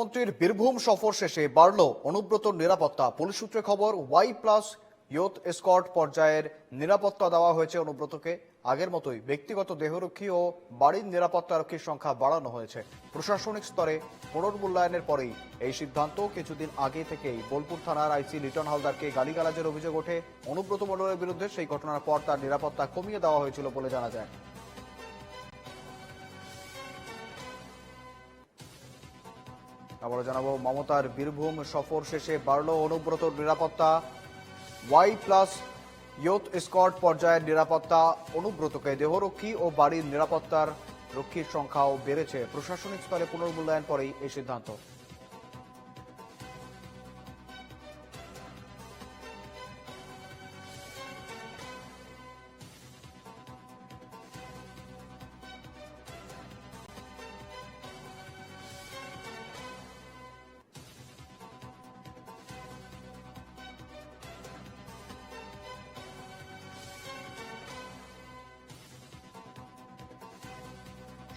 মুখ্যমন্ত্রীর বীরভূম সফর শেষে বাড়ল অনুব্রতর নিরাপত্তা। পুলিশ সূত্রে খবর ওয়াই প্লাস ইয়ুথ স্কট পর্যায়ের নিরাপত্তা দেওয়া হয়েছে অনুব্রতকে। আগের মতোই ব্যক্তিগত দেহরক্ষী ও বাড়ির নিরাপত্তারক্ষীর সংখ্যা বাড়ানো হয়েছে। প্রশাসনিক স্তরে পুনর্মূল্যায়নের পরেই এই সিদ্ধান্ত কিছুদিন আগে থেকেই বোলপুর থানার আইসি লিটন হালদারকে গালিগালাজের অভিযোগ ওঠে। অনুব্রত মণ্ডলের বিরুদ্ধে সেই ঘটনার পর তার নিরাপত্তা কমিয়ে দেওয়া হয়েছিল বলে জানা যায়। আবারও জানাব, মমতার বীরভূম সফর শেষে বাড়ল অনুব্রত নিরাপত্তা। ওয়াই প্লাস ইয়ুথ স্কট পর্যায়ের নিরাপত্তা, অনুব্রতকে দেহরক্ষী ও বাড়ির নিরাপত্তার রক্ষীর সংখ্যাও বেড়েছে। প্রশাসনিক স্তরে পুনর্মূল্যায়ন পরেই এই সিদ্ধান্ত।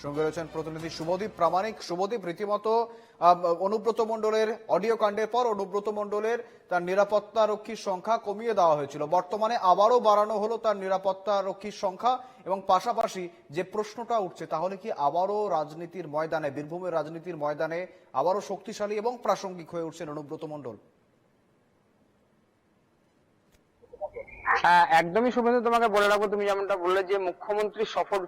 সঙ্গে রয়েছেন প্রতিনিধি শুভদীপ প্রামাণিক। শুভদীপ, রীতিমতো অনুব্রত মণ্ডলের অডিও কাণ্ডের পর অনুব্রত মণ্ডলের তার নিরাপত্তা রক্ষীর সংখ্যা কমিয়ে দেওয়া হয়েছিল। বর্তমানে আবারও বাড়ানো হলো তার নিরাপত্তা রক্ষীর সংখ্যা এবং পাশাপাশি যে প্রশ্নটা উঠছে, তাহলে কি আবারও রাজনীতির ময়দানে, বীরভূমের রাজনীতির ময়দানে আবারও শক্তিশালী এবং প্রাসঙ্গিক হয়ে উঠছেন অনুব্রত মণ্ডল? একদমই শুভেন্দু, তোমাকে বলে রাখব, তুমি যেমনটা বললে যে মুখ্যমন্ত্রী সফর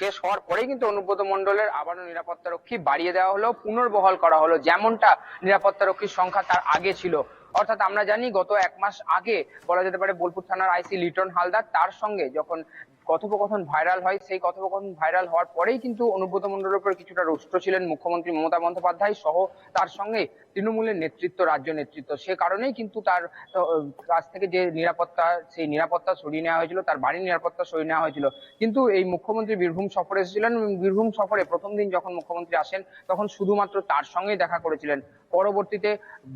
শেষ হওয়ার পরেই কিন্তু অনুব্রত মন্ডলের আবারও নিরাপত্তা রক্ষী বাড়িয়ে দেওয়া হলো, পুনর্বহাল করা হলো, যেমনটা নিরাপত্তারক্ষীর সংখ্যা তার আগে ছিল। অর্থাৎ আমরা জানি গত এক মাস আগে বলা যেতে পারে বোলপুর থানার আইসি লিটন হালদার তার সঙ্গে যখন কথোপকথন ভাইরাল হয়, সেই কথোপকথন ভাইরাল হওয়ার পরেই কিন্তু অনুব্রত মণ্ডলের উপর কিছুটা রুষ্ট ছিলেন মুখ্যমন্ত্রী মমতা বন্দ্যোপাধ্যায় সহ তার সঙ্গে তৃণমূলের নেতৃত্ব, রাজ্য নেতৃত্ব। সে কারণেই কিন্তু তার কাছ থেকে যে নিরাপত্তা, সেই নিরাপত্তা সরিয়ে নেওয়া হয়েছিল, তার বাড়ির নিরাপত্তা সরিয়ে নেওয়া হয়েছিল। কিন্তু এই মুখ্যমন্ত্রী বীরভূম সফরে এসেছিলেন বীরভূম সফরে প্রথম দিন যখন মুখ্যমন্ত্রী আসেন, তখন শুধুমাত্র তার সঙ্গেই দেখা করেছিলেন। পরবর্তীতে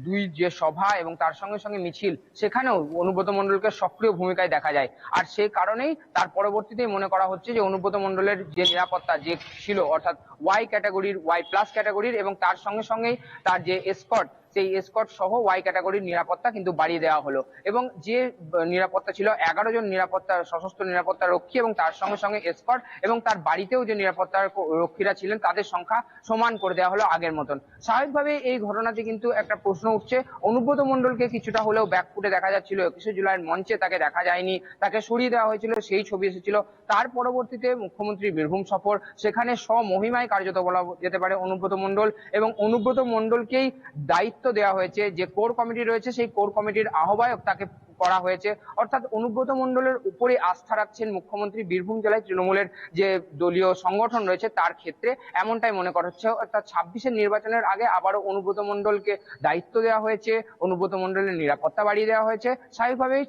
দুই যে সভা এবং তার সঙ্গে সঙ্গে মিছিল, সেখানেও অনুব্রত মণ্ডলকে সক্রিয় ভূমিকায় দেখা যায়। আর সেই কারণেই তার পরবর্তীতেই মনে করা হচ্ছে যে অনুব্রত মণ্ডলের যে নিরাপত্তা যে ছিল, অর্থাৎ ওয়াই ক্যাটাগরির ওয়াই প্লাস ক্যাটাগরির এবং তার সঙ্গে সঙ্গেই তার যে এসকট সেই এসকট সহ ওয়াই ক্যাটাগরির নিরাপত্তা কিন্তু বাড়িয়ে দেওয়া হলো। এবং যে নিরাপত্তা ছিল, এগারো জন নিরাপত্তা সশস্ত্র নিরাপত্তা রক্ষী এবং তার সঙ্গে সঙ্গে এসকট এবং তার বাড়িতেও যে নিরাপত্তা রক্ষীরা ছিলেন, তাদের সংখ্যা সমান করে দেওয়া হলো আগের মতন। স্বাভাবিকভাবে এই ঘটনাতে কিন্তু একটা প্রশ্ন উঠছে, অনুব্রত মণ্ডলকে কিছুটা হলেও ব্যাকফুটে দেখা যাচ্ছিল, একুশে জুলাইয়ের মঞ্চে তাকে দেখা যায়নি, তাকে সরিয়ে দেওয়া হয়েছিল, সেই ছবি এসেছিল। তার পরবর্তীতে মুখ্যমন্ত্রী বীরভূম সফর, সেখানে স্বমহিমায় কার্যত বলা যেতে পারে অনুব্রত মণ্ডল এবং অনুব্রত মণ্ডলকেই দায়িত্ব দেওয়া হয়েছে যে কোর কমিটি রয়েছে সেই কোর কমিটির আহ্বায়ক তাকে করা হয়েছে। অর্থাৎ অনুব্রত মণ্ডলের উপরে আস্থা রাখছেন মুখ্যমন্ত্রী বীরভূম জেলায় তৃণমূলের যে দলীয় সংগঠন রয়েছে তার ক্ষেত্রে এমনটাই মনে করা হচ্ছে। অর্থাৎ ছাব্বিশের নির্বাচনের আগে আবারও অনুব্রত মণ্ডলকে দায়িত্ব দেওয়া হয়েছে, অনুব্রত মণ্ডলের নিরাপত্তা বাড়িয়ে দেওয়া হয়েছে। স্বাভাবিকভাবেই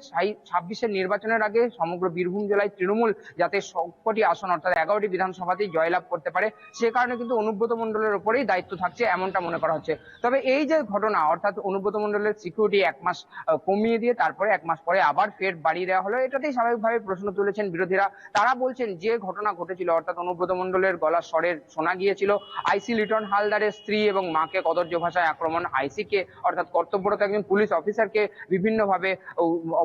ছাব্বিশের নির্বাচনের আগে সমগ্র বীরভূম জেলায় তৃণমূল যাতে সবকটি আসন, অর্থাৎ এগারোটি বিধানসভাতেই জয়লাভ করতে পারে, সে কারণে কিন্তু অনুব্রত মণ্ডলের উপরেই দায়িত্ব থাকছে এমনটা মনে করা হচ্ছে। তবে এই যে ঘটনা, অর্থাৎ অনুব্রত মণ্ডলের সিকিউরিটি এক মাস কমিয়ে দিয়ে তারপরে এক মাস পরে আবার ফের বাড়িয়ে দেওয়া হলো। এটাতেই স্বাভাবিকভাবে প্রশ্ন তুলেছেন বিরোধীরা। তারা বলছেন, যে ঘটনা ঘটেছিল, অর্থাৎ অনুব্রত মণ্ডলের গলার স্বরের শোনা গিয়েছিল। আইসি লিটন হালদারের স্ত্রী এবং মাকে কদর্য ভাষায় আক্রমণ আইসিকে, অর্থাৎ কর্তব্যরত একজন পুলিশ অফিসারকে বিভিন্নভাবে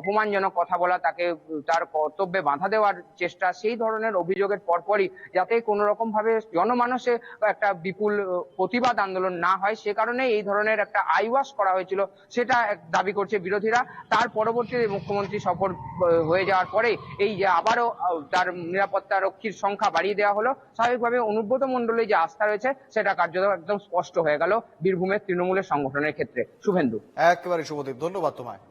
অপমানজনক কথা বলা, তাকে তার কর্তব্যে বাধা দেওয়ার চেষ্টা, সেই ধরনের অভিযোগের পরপরই যাতে কোনো রকম ভাবে জনমানসে একটা বিপুল প্রতিবাদ আন্দোলন না হয়, সে কারণে এই ধরনের একটা আইওয়াশ করা হয়েছিল, সেটা দাবি করছে বিরোধীরা। তার পরবর্তীতে মুখ্যমন্ত্রী সফর হয়ে যাওয়ার পরে এই যে আবারও তার নিরাপত্তা রক্ষীর সংখ্যা বাড়িয়ে দেওয়া হলো, স্বাভাবিকভাবে অনুব্রত মণ্ডলে যে আস্থা রয়েছে, সেটা কার্যত একদম স্পষ্ট হয়ে গেল বীরভূমের তৃণমূলের সংগঠনের ক্ষেত্রে। শুভেন্দু। একেবারে শুভদীপ, ধন্যবাদ তোমায়।